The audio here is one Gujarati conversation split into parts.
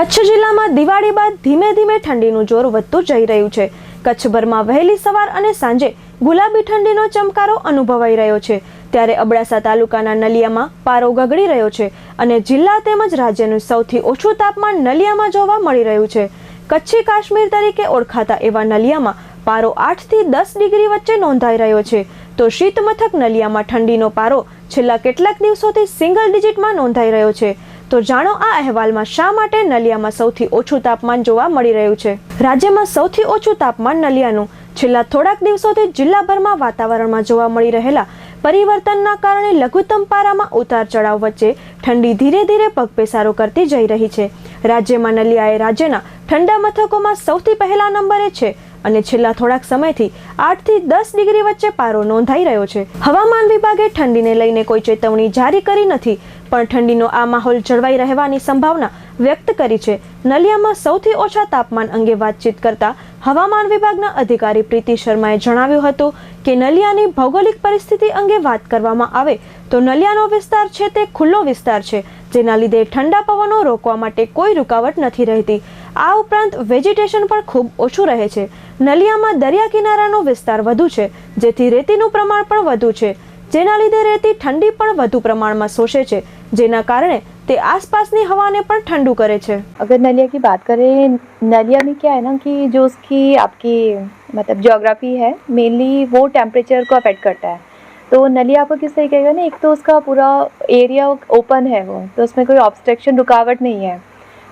કચ્છ જિલ્લામાં દિવાળી બાદ ધીમે ધીમે ઠંડીનું જોર વધતું જઈ રહ્યું છે. કચ્છભરમાં વહેલી સવાર અને સાંજે ગુલાબી ઠંડીનો ચમકારો અનુભવાઈ રહ્યો છે. ત્યારે અબડાસા તાલુકાના નલિયામાં પારો ગગડી રહ્યો છે અને જિલ્લા તેમજ રાજ્યનું સૌથી ઓછું તાપમાન નલિયામાં જોવા મળી રહ્યું છે. કચ્છી કાશ્મીર તરીકે ઓળખાતા એવા નલિયામાં પારો આઠથી દસ ડિગ્રી વચ્ચે નોંધાઈ રહ્યો છે. તો શીતમથક નલિયામાં ઠંડીનો પારો છેલ્લા કેટલાક દિવસોથી સિંગલ ડિજિટમાં નોંધાઈ રહ્યો છે. તો જાણો આ અહેવાલમાં શા માટે નલિયામાં સૌથી ઓછું તાપમાન જોવા મળી રહ્યું છે? રાજ્યમાં સૌથી ઓછું તાપમાન નલિયાનું છેલ્લા થોડાક દિવસોથી જિલ્લાભરમાં વાતાવરણમાં જોવા મળી રહેલા પરિવર્તનના કારણે લઘુત્તમ પારામાં ઉતાર ચઢાવ વચ્ચે ઠંડી ધીરે ધીરે પગપેસારો કરતી જઈ રહી છે. રાજ્યમાં નલિયા એ રાજ્યના ઠંડા મથકોમાં સૌથી પહેલા નંબરે છે અને છેલ્લા થોડાક સમયથી આઠથી દસ ડિગ્રી વચ્ચે પારો નોંધાઈ રહ્યો છે. હવામાન વિભાગે ઠંડીને લઈને કોઈ ચેતવણી જારી કરી નથી, પણ ઠંડીનો આ માહોલ જળવાઈ રહેવાની સંભાવના વ્યક્ત કરી છે. નલિયામાં સૌથી ઓછા તાપમાન અંગે વાતચીત કરતા હવામાન વિભાગના અધિકારી પ્રીતિ શર્માએ જણાવ્યું હતું કે નલિયાની ભૌગોલિક પરિસ્થિતિ અંગે વાત કરવામાં આવે તો નલિયાનો વિસ્તાર છે તે ખુલ્લો વિસ્તાર છે, જેના લીધે ઠંડા પવનો રોકવા માટે કોઈ રૂકાવટ નથી રહેતી. આ ઉપરાંત વેજીટેશન પણ ખૂબ ઓછું રહે છે નલિયામાં દરિયા કિનારાનો વિસ્તાર વધુ છે જેથી રેતીનું પ્રમાણ પણ વધુ છે જેના લીધે રેતી ઠંડી પણ વધુ પ્રમાણમાં શોષે છે જેના કારણે તે આસપાસની હવાને પણ ઠંડુ કરે છે अगर नलिया की बात करें नलिया में क्या है ना कि जो उसकी आपकी मतलब जोग्राफी है मेनली वो टेम्परेचर को अफेक्ट करता है तो नलिया आपको किस तरीके का ना एक तो उसका पूरा एरिया ओपन है वो तो उसमें कोई ऑब्स्ट्रक्शन रुकावट नहीं है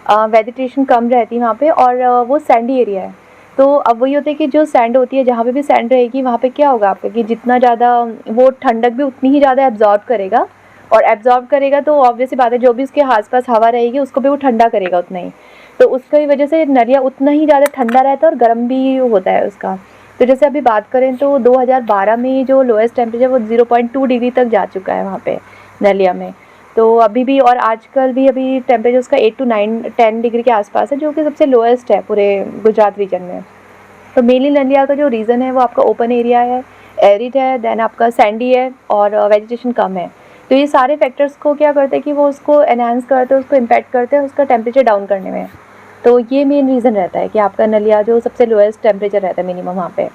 वेजिटेशन कम रहती है वहाँ पे और वो सैंडी एरिया है। तो अब वही होता है कि जो सैंड होती है, जहाँ पे भी सैंड रहेगी, वहाँ पे क्या होगा आपका कि जितना ज़्यादा, वो ठंडक भी उतनी ही ज़्यादा एब्जॉर्ब करेगा और एब्जॉर्ब करेगा तो ऑब्वियसली बात है, जो भी उसके आसपास हवा रहेगी, उसको भी वो ठंडा करेगा उतना ही। तो उसकी वजह से नलिया उतना ही ज़्यादा ठंडा रहता है और गर्म भी होता है उसका। तो जैसे अभी बात करें तो 2012 में जो लोएस्ट टेम्परेचर वो 0.2 डिग्री तक जा चुका है वहाँ पे नलिया में। तो अभी भी और आजकल भी अभी टेम्परेचर उसका eight to nine ten degree के आसपास है, जो कि सबसे लोएस्ट है पूरे गुजरात रीजन में। तो मेनली नलिया का जो रीज़न है, वो आपका ओपन एरिया है एरिड है देन आपका सैंडी है और वेजिटेशन कम है। तो ये सारे फैक्टर्स को क्या करते हैं कि वो उसको एनहांस करते हैं, उसको इम्पैक्ट करते हैं, उसका टेम्परेचर डाउन करने में। तो ये मेन रीज़न रहता है कि आपका नलिया जो सबसे लोएस्ट टेम्परेचर रहता है मिनिमम वहाँ पे।